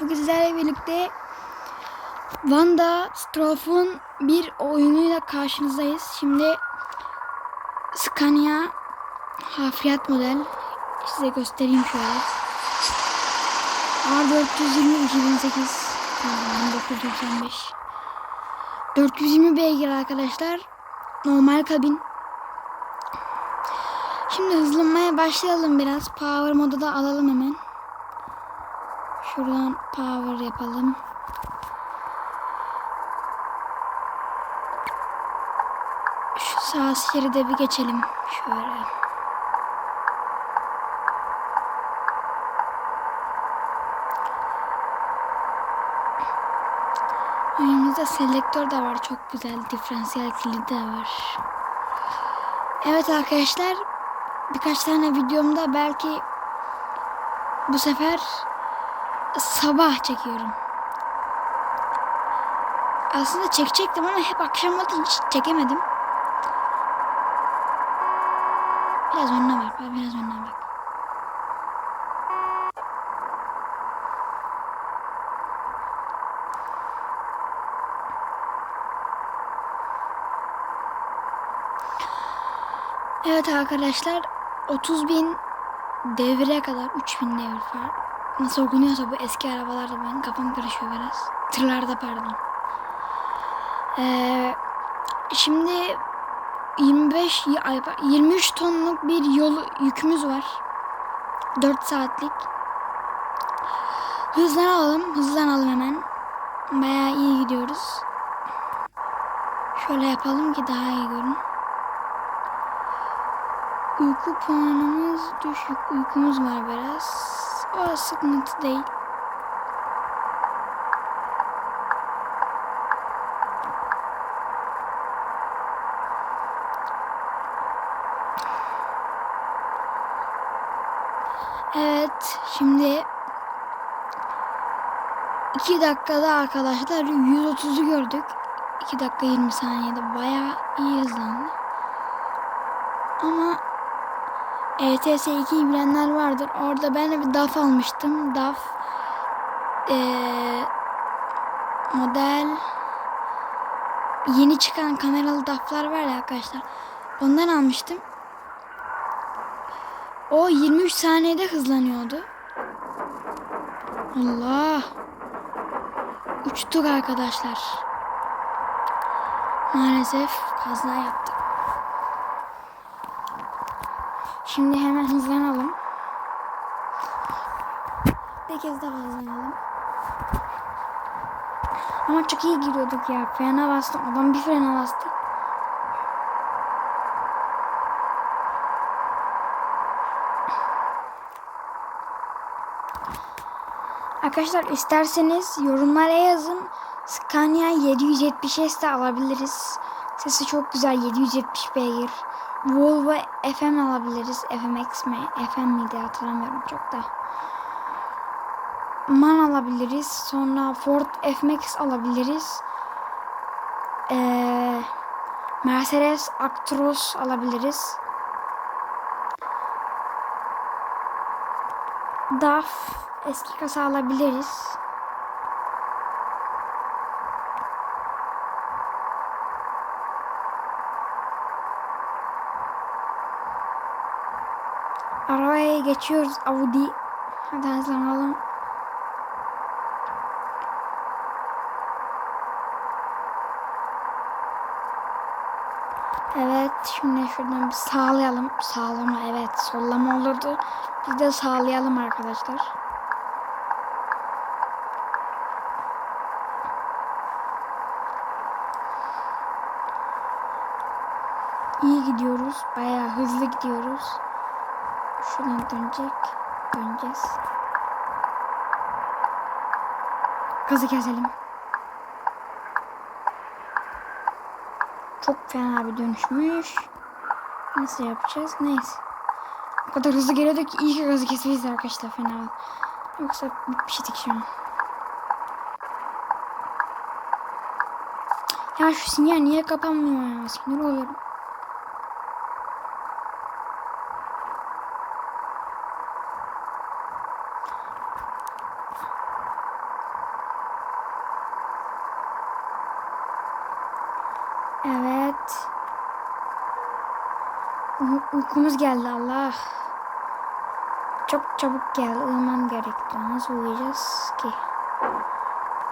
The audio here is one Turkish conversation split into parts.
Bugün sizlerle birlikte Wanda Stroph'un bir oyunuyla karşınızdayız. Şimdi Scania hafriyat model size göstereyim şöyle. A420 2008 pardon 1995 420 beygir arkadaşlar. Normal kabin. Şimdi hızlanmaya başlayalım biraz. Power modu da alalım hemen. Şuradan power yapalım. Şu sağ şeride bir geçelim. Şöyle. Oyunumuzda selektör de var. Çok güzel. Diferansiyel kilidi de var. Evet arkadaşlar. Birkaç tane videomda belki bu sefer sabah çekiyorum. Aslında çekecektim ama hep akşam oldu hiç çekemedim. Biraz önüne bak biraz önüne bak. Evet arkadaşlar 30 bin devire kadar 3000 devir var. Nasıl okunuyorsa bu eski arabalarda ben kafam karışıyor biraz. Tırlarda pardon. Ee, şimdi 25 ay, 23 tonluk bir yol yükümüz var. 4 saatlik. Hızlanalım, hızlanalım hemen. Bayağı iyi gidiyoruz. Şöyle yapalım ki daha iyi görün. Uyku puanımız düşük. Uykumuz var biraz. O sıkıntı değil. Evet, şimdi 2 dakikada arkadaşlar 130'u gördük. 2 dakika 20 saniyede bayağı iyi hızlandı. Ama ETS 2'yi bilenler vardır. Orada ben de bir DAF almıştım. DAF ee, model yeni çıkan kameralı DAF'lar var ya arkadaşlar. Ondan almıştım. O 23 saniyede hızlanıyordu. Allah. Uçtuk arkadaşlar. Maalesef kaza yaptık. Şimdi hemen hızlanalım. Bir kez daha hızlanalım. Ama çok iyi giriyorduk ya. Frene bastım. Adam bir frene bastı. Arkadaşlar isterseniz yorumlara yazın. Scania 770S de alabiliriz. Sesi çok güzel 770 beygir. Volvo FM alabiliriz. FMX mi? FM miydi hatırlamıyorum çok da. MAN alabiliriz. Sonra Ford F-Max alabiliriz. Ee, Mercedes Actros alabiliriz. DAF eski kasa alabiliriz. Arabaya geçiyoruz Audi. Hadi hızlanalım. Evet şimdi şuradan bir sağlayalım. Sağlama evet sollama olurdu. Biz de sağlayalım arkadaşlar. İyi gidiyoruz. Bayağı hızlı gidiyoruz. Şuradan dönecek. Döneceğiz. Gazı keselim. Çok fena bir dönüşmüş. Nasıl yapacağız? Neyse. O kadar hızlı geliyordu ki iyi ki gazı kesmeyiz arkadaşlar fena. Yoksa bitmiştik şu an. Ya şu sinyal niye kapanmıyor ya? Sinir oluyorum. Evet. Uykumuz geldi Allah. Çok çabuk geldi. Uyumam gerekti. Nasıl uyuyacağız ki?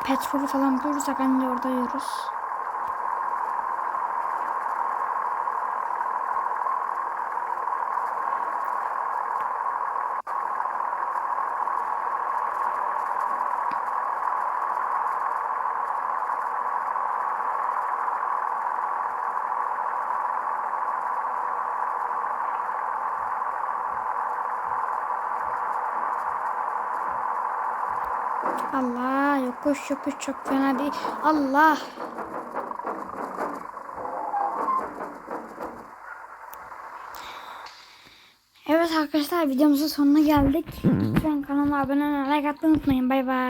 Petrolü falan bulursak anca orada uyuruz. Allah yokuş yokuş çok fena değil. Allah. Evet arkadaşlar videomuzun sonuna geldik. Lütfen kanalıma abone olmayı, like atmayı unutmayın. Bay bay.